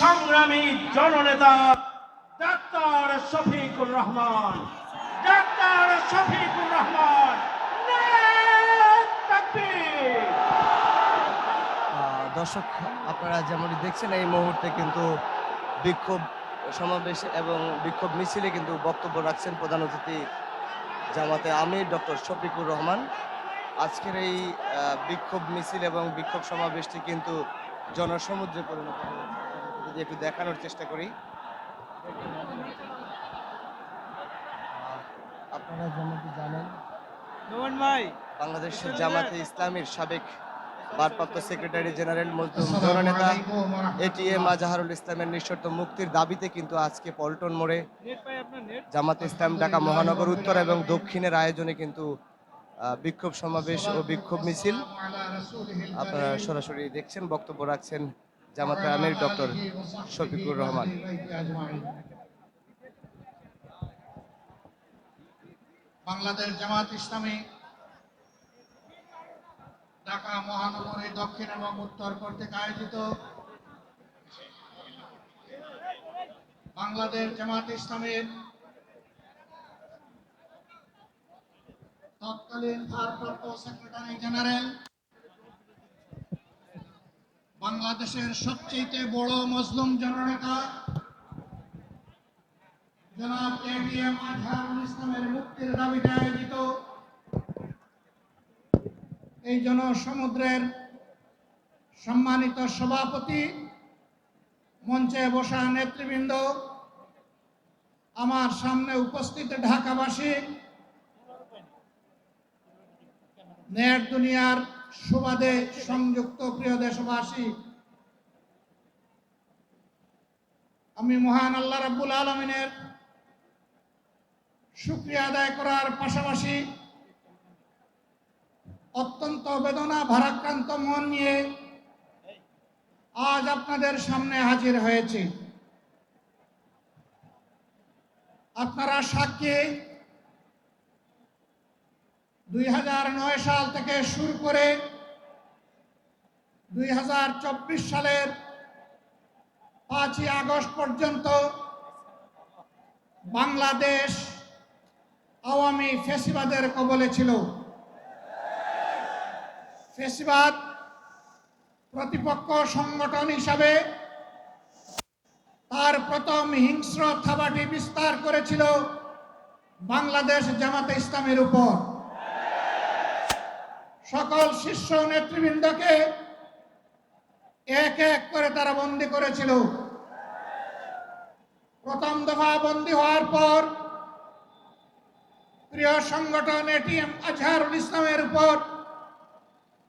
সংগ্রামী জননেতা doctor Shafiqur Rahman. Doctor Shafiqur Rahman. দর্শক, আপনারা যেমনটি দেখছেন, এই মুহূর্তে কিন্তু বিক্ষোভ সমাবেশ এবং বিক্ষোভ মিছিলে কিন্তু বক্তব্য রাখছেন প্রধান অতিথি জামাতে আমির ডক্টর শফিকুর রহমান। আজকের এই বিক্ষোভ মিছিল এবং বিক্ষোভ সমাবেশটি কিন্তু জনসমুদ্রে পরিণত হয়েছে। যদি একটু দেখানোর চেষ্টা করি। আপনারা যেমনটি জানেন নোমান ভাই বাংলাদেশ জামাতে ইসলামীর সাবেক ভারপ্রাপ্ত সেক্রেটারি জেনারেল মজদুর জননেতা এটিএম আজাহারুল ইসলামের নিঃশর্ত মুক্তির দাবিতে কিন্তু আজকে পল্টন মোড়ে জামাত ইসলাম ঢাকা মহানগর উত্তর এবং দক্ষিণের আয়োজনে কিন্তু বিক্ষোভ সমাবেশ ও বিক্ষোভ মিছিল। আপনারা সরাসরি দেখছেন বক্তব্য রাখছেন জামাতে আমির ডক্টর শফিকুর রহমান। বাংলাদেশ জামাত ইসলামী ঢাকা মহানগরী দক্ষিণ এবং উত্তর কর্তৃক আয়োজিত বাংলাদেশ জামাত ইসলামের তৎকালীন ভারপ্রাপ্ত সেক্রেটারি জেনারেল বাংলাদেশের সবচেয়ে বড় মুসলিম জননেতা জনাব এবিএম আজহারুল ইসলামের মুক্তির দাবিতে আয়োজিত এই জনসমুদ্রের সম্মানিত সভাপতি মঞ্চে বসা নেতৃবৃন্দ, আমার সামনে উপস্থিত ঢাকাবাসী, নেট দুনিয়ার সুবাদে সংযুক্ত প্রিয় দেশবাসী, আমি মহান আল্লাহ রাব্বুল আলমিনের শুক্রিয়া আদায় করার পাশাপাশি অত্যন্ত বেদনা ভারাক্রান্ত মন নিয়ে আজ আপনাদের সামনে হাজির হয়েছি। আপনারা সাক্ষী দুই হাজার নয় সাল থেকে শুরু করে দুই হাজার চব্বিশ সালের পাঁচই আগস্ট পর্যন্ত বাংলাদেশ আওয়ামী ফেসিবাদের কবলে ছিল। ফেসিবাদ প্রতিপক্ষ সংগঠন হিসাবে তার প্রথম হিংস্র থাবাটি বিস্তার করেছিল বাংলাদেশ জামাতে ইসলামের উপর। সকল শীর্ষ নেতৃবৃন্দকে এক এক করে তারা বন্দি করেছিল। প্রথম দফা বন্দি হওয়ার পর প্রিয় সংগঠন এটিএম আজহারুল ইসলামের উপর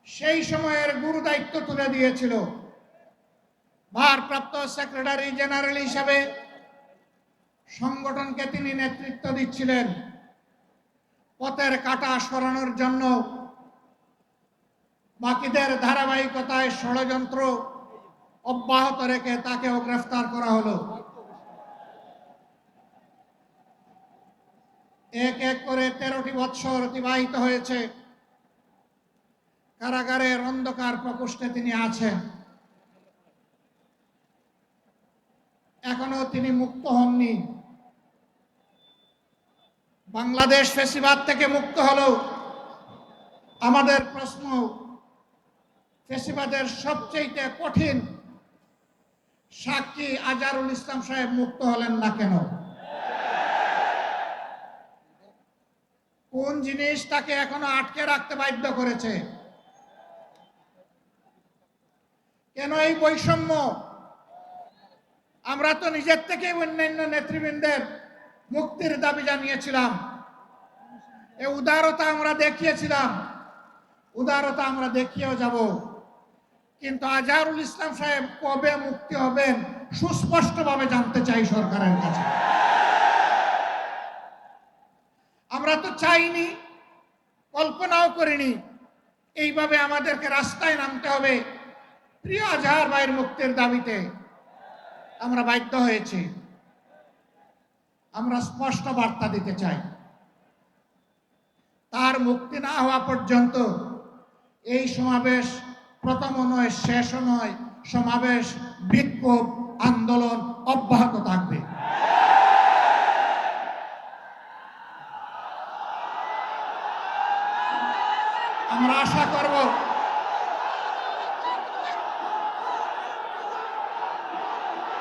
সেই সময়ের গুরু দায়িত্ব তুলে দিয়েছিল। ভারপ্রাপ্ত সেক্রেটারি জেনারেল হিসাবে সংগঠনকে তিনি নেতৃত্ব দিচ্ছিলেন। পথের কাটা সরানোর জন্য বাকিদের ধারাবাহিকতায় ষড়যন্ত্র অব্যাহত রেখে তাকেও গ্রেফতার করা হলো। এক এক করে তেরোটি বৎসর অতিবাহিত হয়েছে। কারাগারের অন্ধকার প্রকোষ্ঠে তিনি আছেন। এখনও তিনি মুক্ত হননি। বাংলাদেশ ফেসিবাদ থেকে মুক্ত হলো। আমাদের প্রশ্ন ফেসিবাদের সবচেয়ে কঠিন সাক্ষী আজারুল ইসলাম সাহেব মুক্ত হলেন না কেন? কোন জিনিস তাকে এখনও আটকে রাখতে বাধ্য করেছে? কেন এই বৈষম্য? আমরা তো নিজের থেকে অন্যান্য নেতৃবৃন্দের মুক্তির দাবি জানিয়েছিলাম। এ উদারতা আমরা দেখিয়েছিলাম। উদারতা আমরা দেখিয়েও যাব। কিন্তু আজহারুল ইসলাম সাহেব কবে মুক্তি হবেন সুস্পষ্টভাবে জানতে চাই সরকারের কাছে। আমরা তো চাইনি, কল্পনাও করিনি, এইভাবে আমাদেরকে রাস্তায় নামতে হবে। প্রিয় আজহার ভাইয়ের মুক্তির দাবিতে আমরা বাধ্য হয়েছি। আমরা স্পষ্ট বার্তা দিতে চাই। তার মুক্তি না হওয়া পর্যন্ত এই সমাবেশ প্রথমও নয় শেষও নয়, সমাবেশ, বিক্ষোভ, আন্দোলন অব্যাহত থাকবে। আমরা আশা করব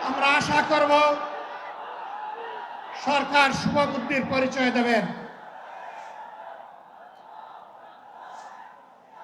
আমরা আশা করব সরকার শুভবুদ্ধির পরিচয় দেবেন।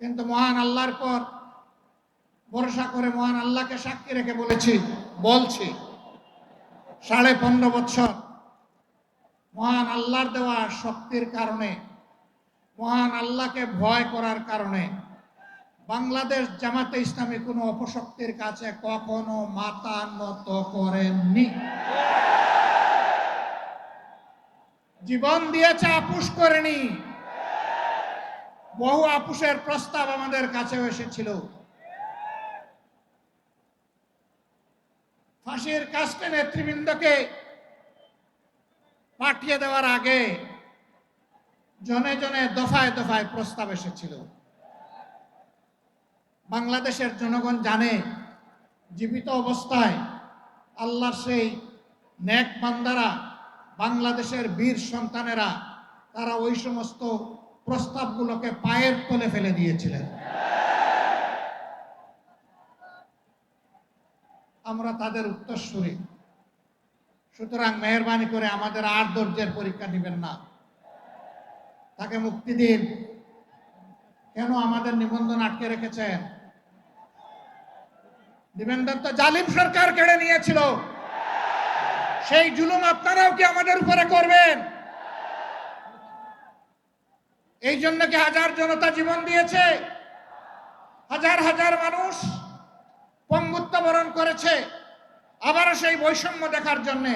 কিন্তু মহান আল্লাহর পর ভরসা করে মহান আল্লাহকে সাক্ষী রেখে বলেছি, বলছি, সাড়ে পনেরো বছর মহান আল্লাহর দেওয়া শক্তির কারণে, মহান আল্লাহকে ভয় করার কারণে বাংলাদেশ জামাতে ইসলামী কোনো অপশক্তির কাছে কখনো মাথা নত করেননি। জীবন দিয়েছে আপুস করেনি। বহু আপুষের প্রস্তাব আমাদের কাছে এসেছিল। ফাঁসির কাস্টে নেতৃবৃন্দকে পাঠিয়ে দেওয়ার আগে জনে জনে দফায় দফায় প্রস্তাব এসেছিল। বাংলাদেশের জনগণ জানে, জীবিত অবস্থায় আল্লাহর সেই নেক বান্দারা, বাংলাদেশের বীর সন্তানেরা, তারা ওই সমস্ত প্রস্তাবগুলোকে পায়ের তলে ফেলে দিয়েছিলেন। আমরা তাদের উত্তরসূরি সুতরাং মেহরবানি করে আমাদের আর ধৈর্যের পরীক্ষা নেবেন না। তাকে মুক্তি দিন। কেন আমাদের নিবন্ধন আটকে রেখেছেন? নিবন্ধন তো জালিম সরকার কেড়ে নিয়েছিল। সেই জুলুম আপনারাও কি আমাদের উপরে করবেন? এই জন্য কি হাজার জনতা জীবন দিয়েছে? হাজার হাজার মানুষ পঙ্গুত্ব বরণ করেছে আবারও সেই বৈষম্য দেখার জন্যে।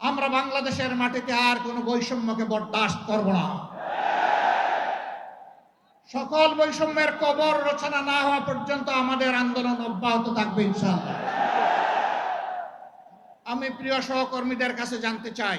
আমরা বাংলাদেশের মাটিতে আর কোনো বৈষম্যকে বরদাস্ত করব না। সকল বৈষম্যের কবর রচনা না হওয়া পর্যন্ত আমাদের আন্দোলন অব্যাহত থাকবে ইনশাআল্লাহ। আমি প্রিয় সহকর্মীদের কাছে জানতে চাই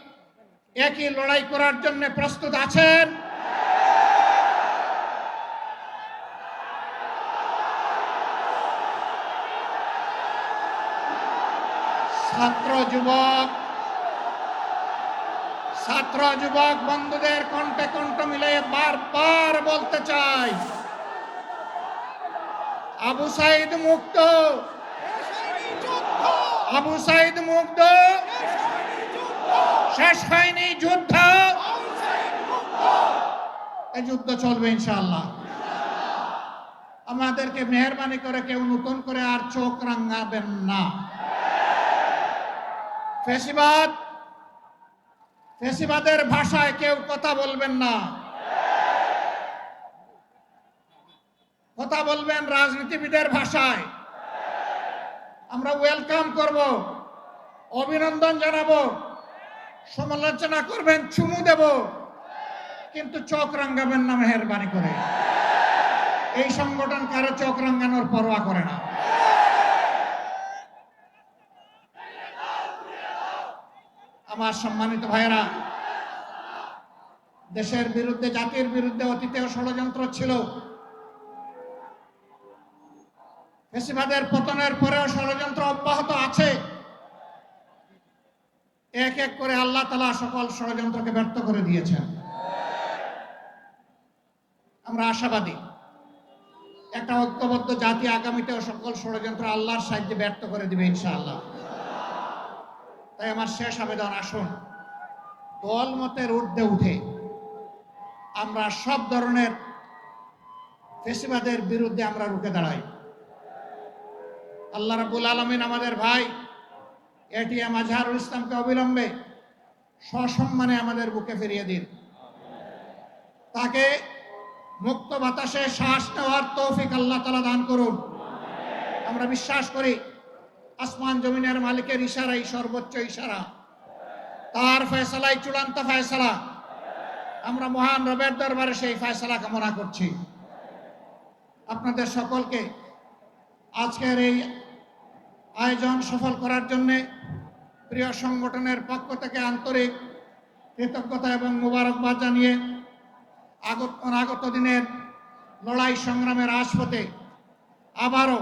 একই লড়াই করার জন্য প্রস্তুত আছেন? ছাত্র যুবক ছাত্র যুবক বন্ধুদের কণ্ঠে কণ্ঠ মিলে বারবার বলতে চাই আবু সাইদ মুক্ত। আবু সাইদ মুক্ত। শেষ হয়নি যুদ্ধ। এই যুদ্ধ চলবে ইনশাআল্লাহ। আমাদেরকে মেহরবানি করে কেউ নতুন করে আর চোখ রাঙাবেন না। ফেসিবাদ, ফেসিবাদের ভাষায় কেউ কথা বলবেন না। কথা বলবেন রাজনীতিবিদের ভাষায়। আমরা ওয়েলকাম করব, অভিনন্দন জানাব। সমালোচনা করবেন, চুমু দেব। কিন্তু চোখ রাঙ্গাবেন না মেহরবানি করে। এই সংগঠন কারও চোখ রাঙ্গানোর পরোয়া করে না। আমার সম্মানিত ভাইয়েরা, দেশের বিরুদ্ধে, জাতির বিরুদ্ধে অতীতেও ষড়যন্ত্র ছিল। ফেসিবাদের পতনের পরেও ষড়যন্ত্র অব্যাহত আছে। এক এক করে আল্লাহ তালা সকল ষড়যন্ত্রকে ব্যর্থ করে দিয়েছেন। আমরা আশাবাদী। একটা ঐক্যবদ্ধ জাতি আগামীতেও সকল ষড়যন্ত্র আল্লাহর সাহায্যে ব্যর্থ করে দিবে ইনশাআল্লাহ। তাই আমার শেষ আবেদন, আসুন। দল মতের ঊর্ধ্বে উঠে আমরা সব ধরনের ফেসিবাদের বিরুদ্ধে আমরা রুখে দাঁড়াই। আল্লাহ রাবুল আলমিন আমাদের ভাই এটিএম আজহারুল ইসলামকে অবিলম্বে সসম্মানে আমাদের বুকে ফিরিয়ে দিন। তাকে মুক্ত বাতাসে শ্বাস নেওয়ার তৌফিক আল্লাহ তালা দান করুন। আমরা বিশ্বাস করি আসমান জমিনের মালিকের ইশারাই সর্বোচ্চ ইশারা। তার ফয়সালাই চূড়ান্ত ফয়সালা। আমরা মহান রবের দরবারে সেই ফয়সালা কামনা করছি। আপনাদের সকলকে আজকের এই আয়োজন সফল করার জন্যে প্রিয় সংগঠনের পক্ষ থেকে আন্তরিক কৃতজ্ঞতা এবং মোবারকবাদ জানিয়ে আগত অনাগত দিনের লড়াই সংগ্রামের আশপথে আবারও